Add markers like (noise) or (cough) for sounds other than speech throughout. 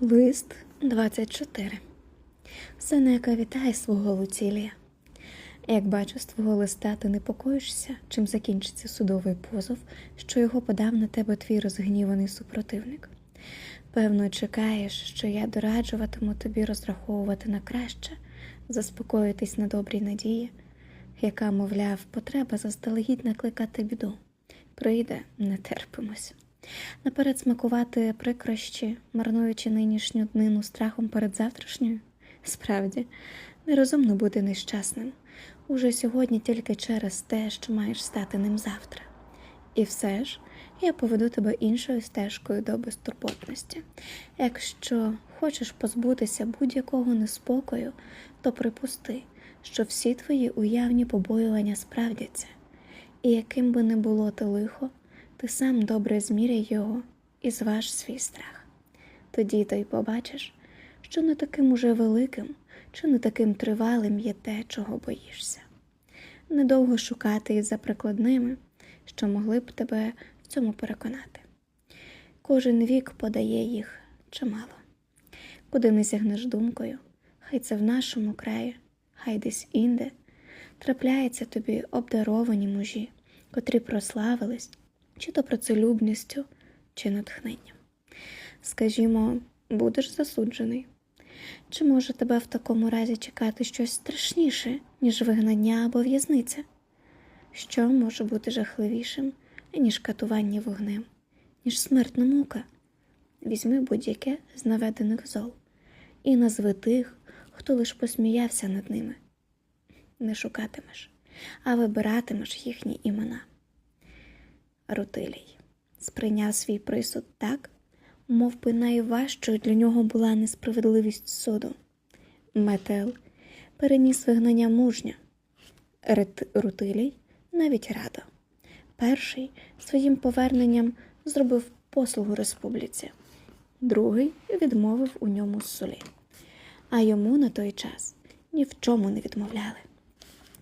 Лист 24. Сенека вітає свого Луцілія. Як бачу з твого листа, ти непокоїшся, чим закінчиться судовий позов, що його подав на тебе твій розгніваний супротивник. Певно, чекаєш, що я дораджуватиму тобі розраховувати на краще, заспокоїтись на добрій надії, яка, мовляв, потреба заздалегідь накликати біду. Прийде, не терпимось. Наперед смакувати прикрощі, марнуючи нинішню днину страхом перед завтрашньою? Справді, нерозумно бути нещасним уже сьогодні тільки через те, що маєш стати ним завтра. І все ж я поведу тебе іншою стежкою до безтурботності. Якщо хочеш позбутися будь-якого неспокою, то припусти, що всі твої уявні побоювання справдяться, і яким би не було те лихо, ти сам добре зміряй його і зваж свій страх. Тоді то й побачиш, що не таким уже великим чи не таким тривалим є те, чого боїшся. Недовго шукати із за прикладними, що могли б тебе в цьому переконати. Кожен вік подає їх чимало. Куди не сягнеш думкою, хай це в нашому краї, хай десь інде, трапляються тобі обдаровані мужі, котрі прославились чи то працелюбністю, чи натхненням. Скажімо, будеш засуджений. Чи може тебе в такому разі чекати щось страшніше, ніж вигнання або в'язниця? Що може бути жахливішим, ніж катування вогнем, ніж смертна мука? Візьми будь-яке з наведених зол і назви тих, хто лиш посміявся над ними. Не шукатимеш, а вибиратимеш їхні імена. Рутилій сприйняв свій присуд так, мов би найважчою для нього була несправедливість суду. Метел переніс вигнання мужня. Рет... Рутилій навіть радо. Перший своїм поверненням зробив послугу республіці, другий відмовив у ньому солі. А йому на той час ні в чому не відмовляли.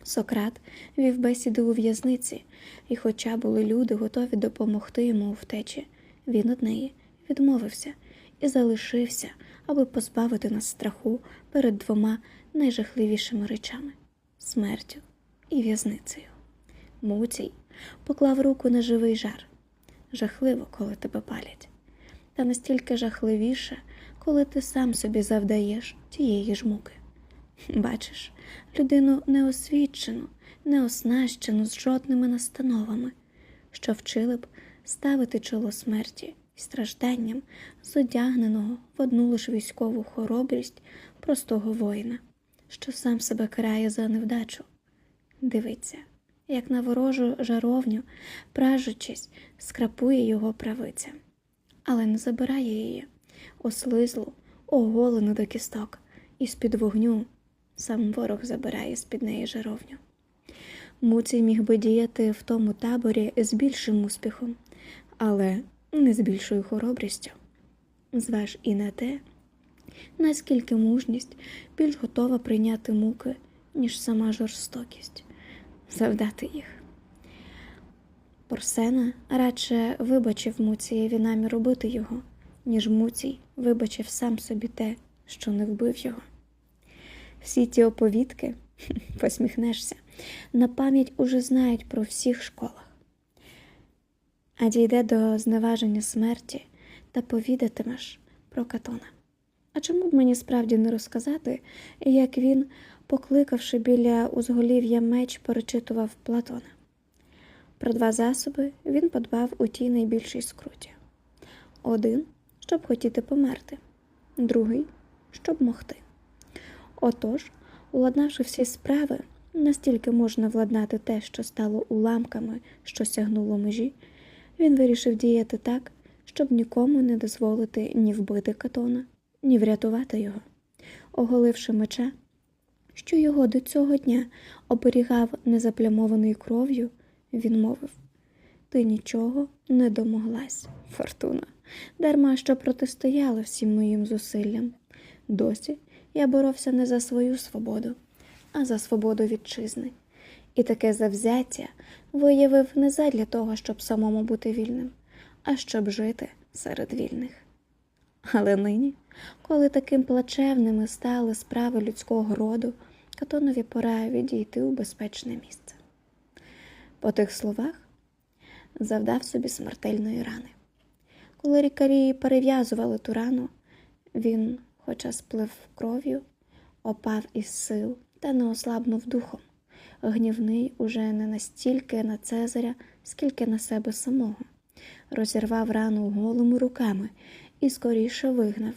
Сократ вів бесіди у в'язниці, і, хоча були люди готові допомогти йому у втечі, він од неї відмовився і залишився, аби позбавити нас страху перед двома найжахливішими речами смертю і в'язницею. Муцій поклав руку на живий жар. Жахливо, коли тебе палять, та настільки жахливіше, коли ти сам собі завдаєш тієї ж муки. Бачиш, людину неосвічену, неоснащену з жодними настановами, що вчили б ставити чоло смерті і стражданням з одягненого в одну лиш військову хоробрість простого воїна, що сам себе карає за невдачу. Дивиться, як на ворожу жаровню, пражучись, скрапує його правиця, але не забирає її, ослизлу, оголену до кісток, і з-під вогню сам ворог забирає з-під неї жаровню. Муцій міг би діяти в тому таборі з більшим успіхом, але не з більшою хоробрістю. Зваж і на те, наскільки мужність більш готова прийняти муки, ніж сама жорстокість, завдати їх. Порсена радше вибачив Муцієві намір робити його, ніж Муцій вибачив сам собі те, що не вбив його. Всі ті оповідки, (laughs) посміхнешся, на пам'ять уже знають про всіх школах. А дійде до зневаження смерті та повідатимеш про Катона. А чому б мені справді не розказати, як він, покликавши біля узголів'я меч, перечитував Платона? Про два засоби він подбав у тій найбільшій скруті: один, щоб хотіти померти, другий, щоб могти. Отож, уладнавши всі справи, настільки можна владнати те, що стало уламками, що сягнуло межі, він вирішив діяти так, щоб нікому не дозволити ні вбити катона, ні врятувати його. Оголивши меча, що його до цього дня оберігав незаплямованою кров'ю, він мовив Ти нічого не домоглась, Фортуна, дарма що протистояла всім моїм зусиллям. Досі я боровся не за свою свободу, а за свободу вітчизни. І таке завзяття виявив не задля того, щоб самому бути вільним, а щоб жити серед вільних. Але нині, коли таким плачевними стали справи людського роду, Катонові пора відійти у безпечне місце. По тих словах завдав собі смертельної рани. Коли лікарі перев'язували ту рану, він, хоча сплив кров'ю, опав із сил та не ослабнув духом. Гнівний уже не настільки на Цезаря, скільки на себе самого. Розірвав рану голими руками і скоріше вигнав,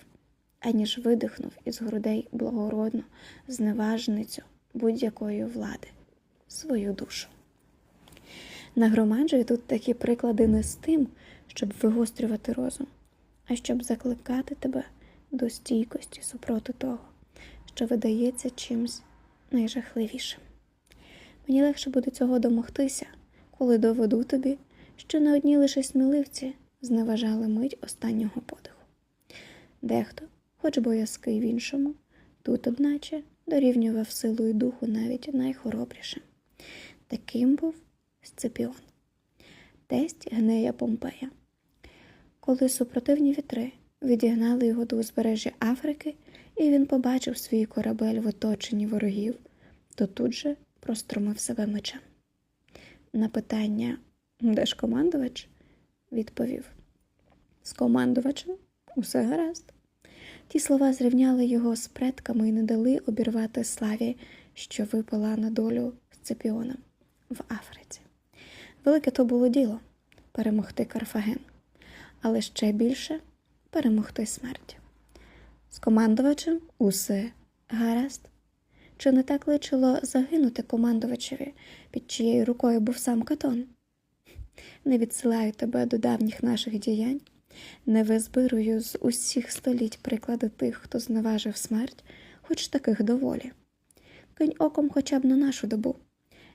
аніж видихнув із грудей благородну зневажницю будь-якої влади свою душу. Нагромаджую тут такі приклади не з тим, щоб вигострювати розум, а щоб закликати тебе до стійкості супроти того, що видається чимсь найжахливішим. Мені легше буде цього домогтися, коли доведу тобі, що не одні лише сміливці зневажали мить останнього подиху. Дехто, хоч боязкий в іншому, тут, одначе, дорівнював силою духу навіть найхоробрішим. Таким був Сципіон, тесть Гнея Помпея. Коли супротивні вітри відігнали його до узбережжя Африки, і він побачив свій корабель в оточенні ворогів, то тут же простромив себе мечем. На питання, де ж командувач, відповів: з командувачем усе гаразд. Ті слова зрівняли його з предками і не дали обірвати славі, що випала на долю Сципіона в Африці. Велике то було діло перемогти Карфаген, але ще більше перемогти смерть. З командувачем усе гаразд. Чи не так личило загинути командувачеві, під чиєю рукою був сам Катон? Не відсилаю тебе до давніх наших діянь, не визбирую з усіх століть приклади тих, хто зневажив смерть, хоч таких доволі. Кинь оком хоча б на нашу добу,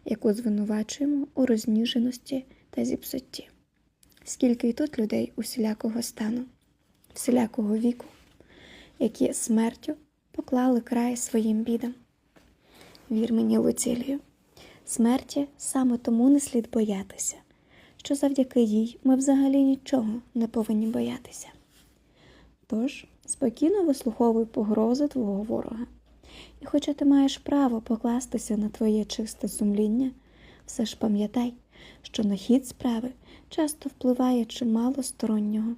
яку звинувачуємо у розніженості та зіпсутті. Скільки й тут людей усілякого стану, всілякого віку, які смертю поклали край своїм бідам. Вір мені, Луцілію, смерті саме тому не слід боятися, що завдяки їй ми взагалі нічого не повинні боятися. Тож спокійно вислуховуй погрози твого ворога. І хоча ти маєш право покластися на твоє чисте сумління, все ж пам'ятай, що на хід справи часто впливає чимало стороннього.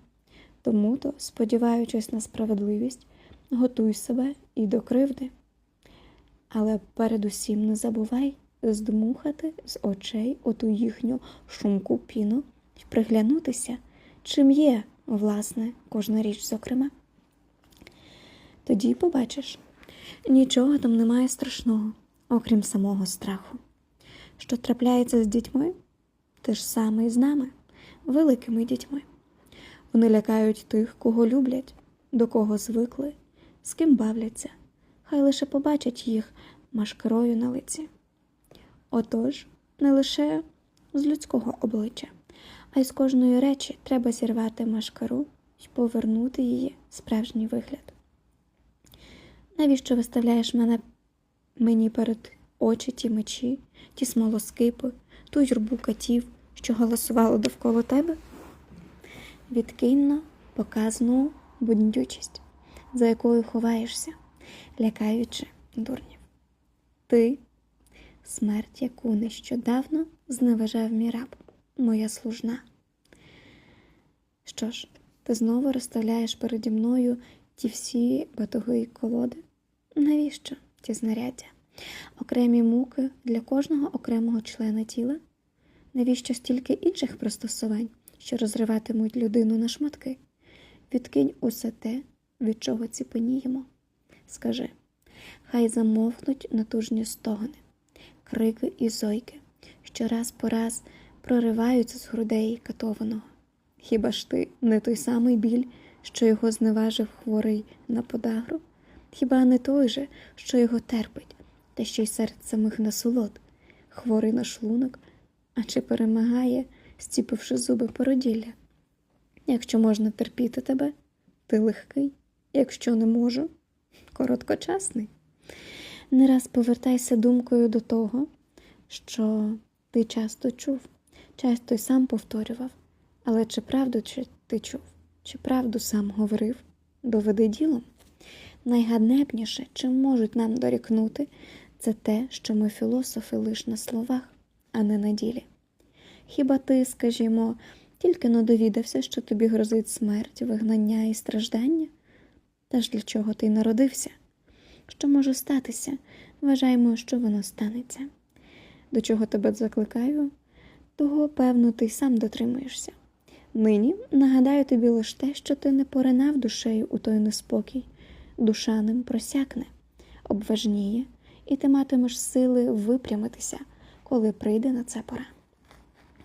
Тому то, сподіваючись на справедливість, готуй себе і до кривди. Але передусім не забувай здмухати з очей оту їхню шумку піну і приглянутися, чим є, власне, кожна річ, зокрема. Тоді побачиш, нічого там немає страшного, окрім самого страху. Що трапляється з дітьми, те ж саме і з нами, великими дітьми. Вони лякають тих, кого люблять, до кого звикли, з ким бавляться, хай лише побачать їх машкарою на лиці. Отож, не лише з людського обличчя, а й з кожної речі треба зірвати машкару і повернути її справжній вигляд. Навіщо виставляєш мене мені перед очі ті мечі, ті смолоскипи, ту юрбу катів, що голосували довкола тебе? Відкинно показну буднючість, за якою ховаєшся, лякаючи дурнів. Ти смерть, яку нещодавно зневажав мій раб, моя служна. Що ж, ти знову розставляєш переді мною ті всі батоги й колоди? Навіщо ті знаряддя? Окремі муки для кожного окремого члена тіла? Навіщо стільки інших пристосувань, що розриватимуть людину на шматки? Відкинь усе те, від чого ціпеніємо. Скажи, хай замовкнуть натужні стогони, крики і зойки, що раз по раз прориваються з грудей катованого. Хіба ж ти не той самий біль, що його зневажив хворий на подагру? Хіба не той же, що його терпить, та ще й серед самих насолод, хворий на шлунок, а чи перемагає, стіпивши зуби породілля? Якщо можна терпіти тебе, ти легкий, якщо не можу, короткочасний. Не раз повертайся думкою до того, що ти часто чув, часто й сам повторював, але чи правду чи ти чув, чи правду сам говорив, доведи ділом. Найганебніше, чим можуть нам дорікнути, це те, що ми філософи лише на словах, а не на ділі. Хіба ти, скажімо, тільки но довідався, що тобі грозить смерть, вигнання і страждання? Та ж для чого ти народився? Що може статися? Вважаємо, що воно станеться. До чого тебе закликаю, того, певно, ти сам дотримуєшся. Нині нагадаю тобі лише те, що ти не поринав душею у той неспокій, душа ним просякне, обважніє, і ти матимеш сили випрямитися, коли прийде на це пора.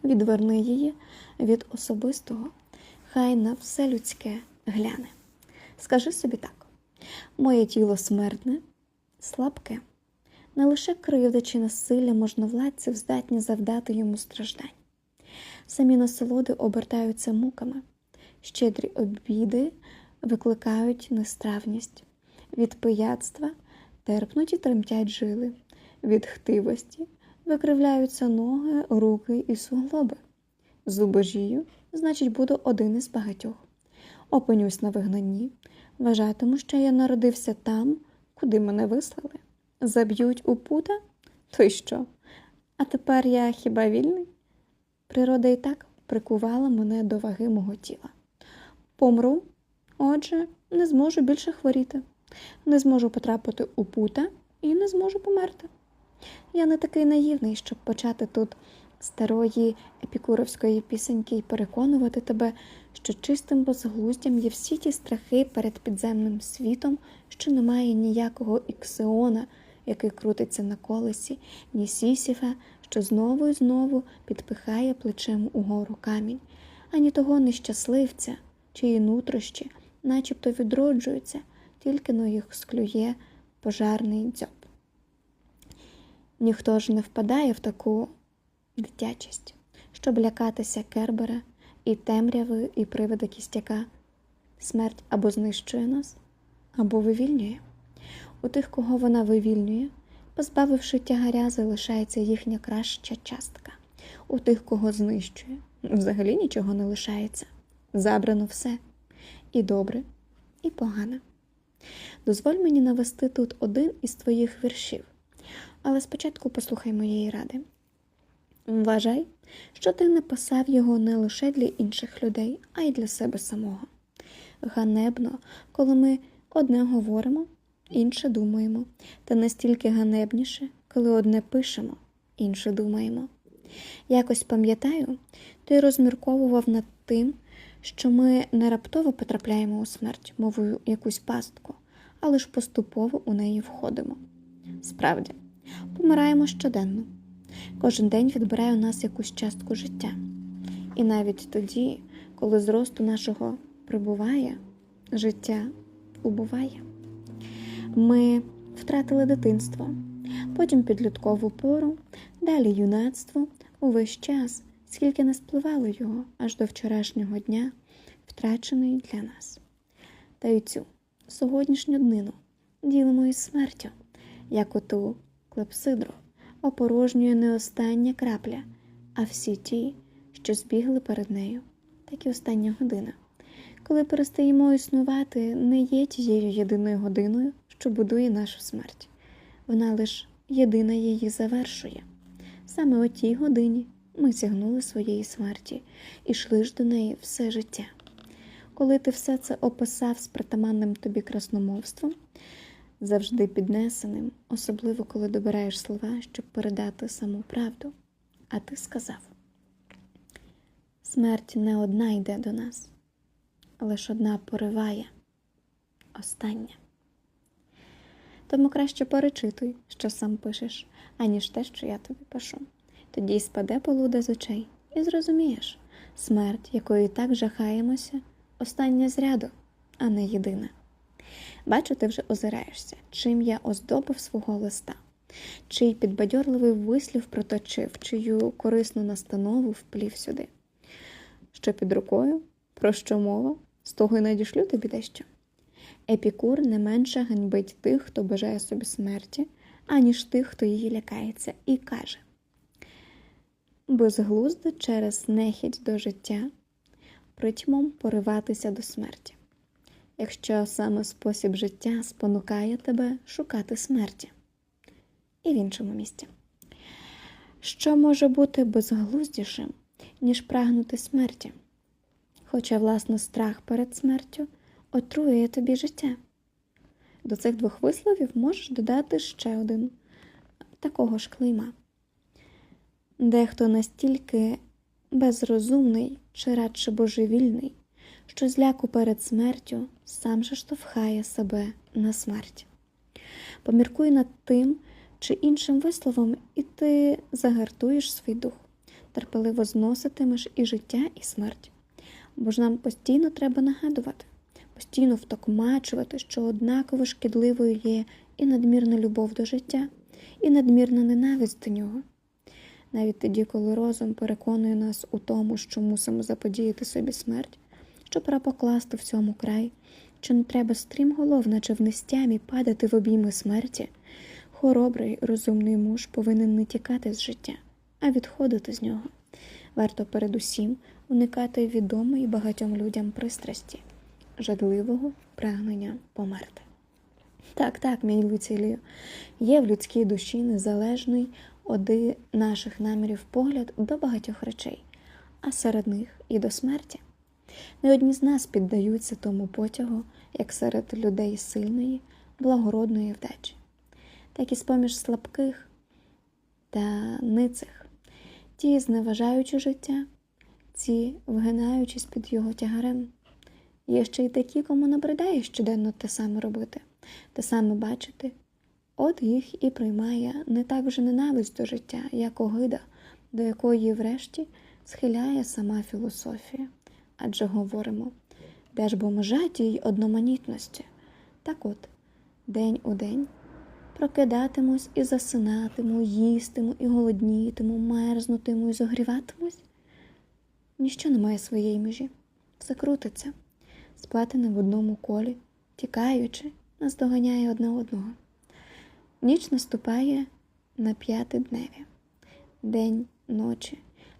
Відверни її від особистого, хай на все людське гляне. Скажи собі так: моє тіло смертне, слабке, не лише кривда чи насилля можновладців здатні завдати йому страждань. Самі насолоди обертаються муками, щедрі обіди викликають нестравність, від пияцтва терпнуть і тремтять жили, від хтивості викривляються ноги, руки і суглоби. Зубожію, значить, буду один із багатьох. Опинюсь на вигнанні, вважатиму, що я народився там, куди мене вислали. Заб'ють у пута? То й що? А тепер я хіба вільний? Природа і так прикувала мене до ваги мого тіла. Помру, отже, не зможу більше хворіти, не зможу потрапити у пута і не зможу померти. Я не такий наївний, щоб почати тут старої епікуровської пісеньки і переконувати тебе, що чистим безглуздям є всі ті страхи перед підземним світом, що немає ніякого іксеона, який крутиться на колесі, ні сісіфа, що знову і знову підпихає плечем угору камінь, ані того нещасливця, чиї нутрощі, начебто відроджуються, тільки но їх склює пожарний дзьоб. Ніхто ж не впадає в таку дитячість, щоб лякатися Кербера і темряви, і привида кістяка. Смерть або знищує нас, або вивільнює. У тих, кого вона вивільнює, позбавивши тягаря, залишається їхня краща частка. У тих, кого знищує, взагалі нічого не лишається. Забрано все і добре, і погане. Дозволь мені навести тут один із твоїх віршів, але спочатку послухай моєї ради. Вважай, що ти написав його не лише для інших людей, а й для себе самого. Ганебно, коли ми одне говоримо, інше думаємо, та настільки ганебніше, коли одне пишемо, інше думаємо. Якось пам'ятаю, ти розмірковував над тим, що ми не раптово потрапляємо у смерть, мовою якусь пастку, але ж поступово у неї входимо. Справді, помираємо щоденно. Кожен день відбирає у нас якусь частку життя. І навіть тоді, коли зросту нашого прибуває, життя убуває. Ми втратили дитинство, потім підліткову пору, далі юнацтво, увесь час, скільки не спливало його аж до вчорашнього дня, втрачений для нас. Та й цю сьогоднішню днину ділимо із смертю, як оту клепсидру опорожнює не остання крапля, а всі ті, що збігли перед нею, так і остання година. Коли перестаємо існувати, не є тією єдиною годиною, що будує нашу смерть. Вона лише єдина її завершує. Саме о тій годині ми сягнули своєї смерті і йшли ж до неї все життя. Коли ти все це описав з притаманним тобі красномовством, завжди піднесеним, особливо коли добираєш слова, щоб передати саму правду. А ти сказав: смерть не одна йде до нас, лише одна пориває, остання. Тому краще перечитуй, що сам пишеш, аніж те, що я тобі пишу. Тоді й спаде полуда з очей, і зрозумієш, смерть, якої так жахаємося, остання з ряду, а не єдина. Бачу, ти вже озираєшся, чим я оздобив свого листа, чий підбадьорливий вислів проточив, чию корисну настанову вплів сюди. Що під рукою, про що мова, з того й надішлю тобі дещо. Епікур не менше ганьбить тих, хто бажає собі смерті, аніж тих, хто її лякається, і каже безглуздо через нехідь до життя, притьмом пориватися до смерті. Якщо саме спосіб життя спонукає тебе шукати смерті. І в іншому місці. Що може бути безглуздішим, ніж прагнути смерті? Хоча, власне, страх перед смертю отруює тобі життя. До цих двох висловів можеш додати ще один такого ж клейма. Дехто настільки безрозумний чи радше божевільний, що зляку перед смертю сам же штовхає себе на смерть. Поміркуй над тим чи іншим висловом, і ти загартуєш свій дух, терпеливо зноситимеш і життя, і смерть. Бо ж нам постійно треба нагадувати, постійно втокмачувати, що однаково шкідливою є і надмірна любов до життя, і надмірна ненависть до нього. Навіть тоді, коли розум переконує нас у тому, що мусимо заподіяти собі смерть, що пора покласти в цьому край, що не треба стрімголов, наче в нестямі падати в обійми смерті, хоробрий, розумний муж повинен не тікати з життя, а відходити з нього. Варто передусім уникати відомої багатьом людям пристрасті, жадливого прагнення померти. Так, так, мій Люцілію, є в людській душі незалежний один наших намірів погляд до багатьох речей, а серед них і до смерті. Не одні з нас піддаються тому потягу, як серед людей сильної, благородної вдачі, так і з-поміж слабких та ницих, ті, зневажаючи життя, ці, вгинаючись під його тягарем. Є ще й такі, кому набридає щоденно те саме робити, те саме бачити. От їх і приймає не так вже ненависть до життя, як огида, до якої, врешті, схиляє сама філософія. Адже говоримо, де ж бо тій одноманітності. Так от, день у день прокидатимусь і засинатиму, їстиму і голоднітиму, мерзнутиму і зогріватимусь. Ніщо не має своєї межі, все крутиться, сплетене в одному колі, тікаючи, наздоганяє одне одного. Ніч наступає на п'ятидневі, день ночі,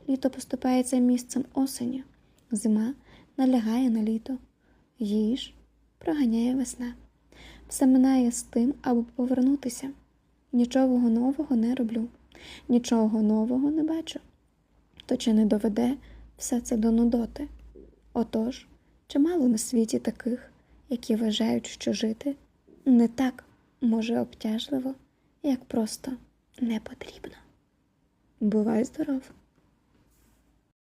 літо поступається місцем осені, зима налягає на літо, їж проганяє весна. Все минає з тим, аби повернутися. Нічого нового не роблю, нічого нового не бачу. То чи не доведе все це до нудоти? Отож, чимало на світі таких, які вважають, що жити не так може обтяжливо, як просто не потрібно. Бувай здоров!